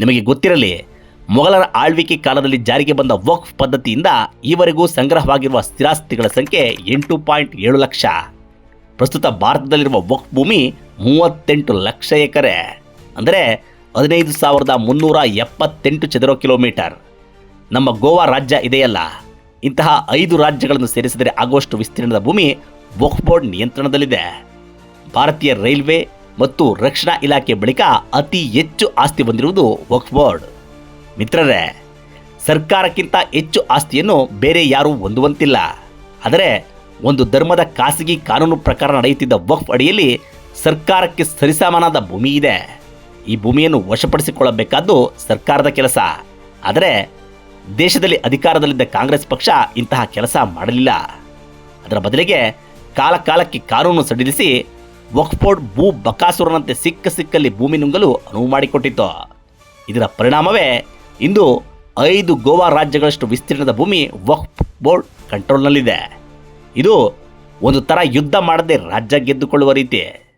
ನಿಮಗೆ ಗೊತ್ತಿರಲಿ, ಮೊಘಲರ ಆಳ್ವಿಕೆ ಕಾಲದಲ್ಲಿ ಜಾರಿಗೆ ಬಂದ ವಕ್ಫ್ ಪದ್ಧತಿಯಿಂದ ಈವರೆಗೂ ಸಂಗ್ರಹವಾಗಿರುವ ಸ್ಥಿರಾಸ್ತಿಗಳ ಸಂಖ್ಯೆ ಎಂಟು ಪಾಯಿಂಟ್ ಏಳು ಲಕ್ಷ. ಪ್ರಸ್ತುತ ಭಾರತದಲ್ಲಿರುವ ವಕ್ಫ್ ಭೂಮಿ ಮೂವತ್ತೆಂಟು ಲಕ್ಷ ಎಕರೆ. ಅಂದರೆ ಹದಿನೈದು ಸಾವಿರದ ಮುನ್ನೂರ ಎಪ್ಪತ್ತೆಂಟು ಚದರ ಕಿಲೋಮೀಟರ್. ನಮ್ಮ ಗೋವಾ ರಾಜ್ಯ ಇದೆಯಲ್ಲ. ಇಂತಹ ಐದು ರಾಜ್ಯಗಳನ್ನು ಸೇರಿಸಿದರೆ ಆಗುವಷ್ಟು ವಿಸ್ತೀರ್ಣದ ಭೂಮಿ ವಕ್ಫ್ ಬೋರ್ಡ್ ನಿಯಂತ್ರಣದಲ್ಲಿದೆ. ಭಾರತೀಯ ರೈಲ್ವೆ ಮತ್ತು ರಕ್ಷಣಾ ಇಲಾಖೆ ಬಳಿಕ ಅತಿ ಹೆಚ್ಚು ಆಸ್ತಿ ಹೊಂದಿರುವುದು ವಕ್ಫ್ ಬೋರ್ಡ್ ಮಿತ್ರರೇ, ಸರ್ಕಾರಕ್ಕಿಂತ ಹೆಚ್ಚು ಆಸ್ತಿಯನ್ನು ಬೇರೆ ಯಾರೂ ಹೊಂದುವಂತಿಲ್ಲ. ಆದರೆ, ಒಂದು ಧರ್ಮದ ಖಾಸಗಿ ಕಾನೂನು ಪ್ರಕಾರ ನಡೆಯುತ್ತಿದ್ದ ವಕ್ಫ್ ಅಡಿಯಲ್ಲಿ ಸರ್ಕಾರಕ್ಕೆ ಸರಿಸಮಾನದ ಭೂಮಿ ಇದೆ. ಈ ಭೂಮಿಯನ್ನು ವಶಪಡಿಸಿಕೊಳ್ಳಬೇಕಾದ್ದು ಸರ್ಕಾರದ ಕೆಲಸ. ಆದರೆ, ದೇಶದಲ್ಲಿ ಅಧಿಕಾರದಲ್ಲಿದ್ದ ಕಾಂಗ್ರೆಸ್ ಪಕ್ಷ ಇಂತಹ ಕೆಲಸ ಮಾಡಲಿಲ್ಲ. ಅದರ ಬದಲಿಗೆ ಕಾಲಕಾಲಕ್ಕೆ ಕಾನೂನು ಸಡಿಲಿಸಿ ವಕ್ಫ್ ಬೋರ್ಡ್ ಭೂ ಬಕಾಸುರನಂತೆ ಸಿಕ್ಕ ಸಿಕ್ಕಲ್ಲಿ ಭೂಮಿ ನುಂಗಲು ಅನುವು ಮಾಡಿಕೊಟ್ಟಿತ್ತು. ಇದರ ಪರಿಣಾಮವೇ ಇಂದು ಐದು ಗೋವಾ ರಾಜ್ಯಗಳಷ್ಟು ವಿಸ್ತೀರ್ಣದ ಭೂಮಿ ವಕ್ಫ್ ಬೋರ್ಡ್ ಕಂಟ್ರೋಲ್ನಲ್ಲಿದೆ. ಇದು ಒಂದು ಥರ ಯುದ್ಧ ಮಾಡದೆ ರಾಜ್ಯ ಗೆದ್ದುಕೊಳ್ಳುವ ರೀತಿ.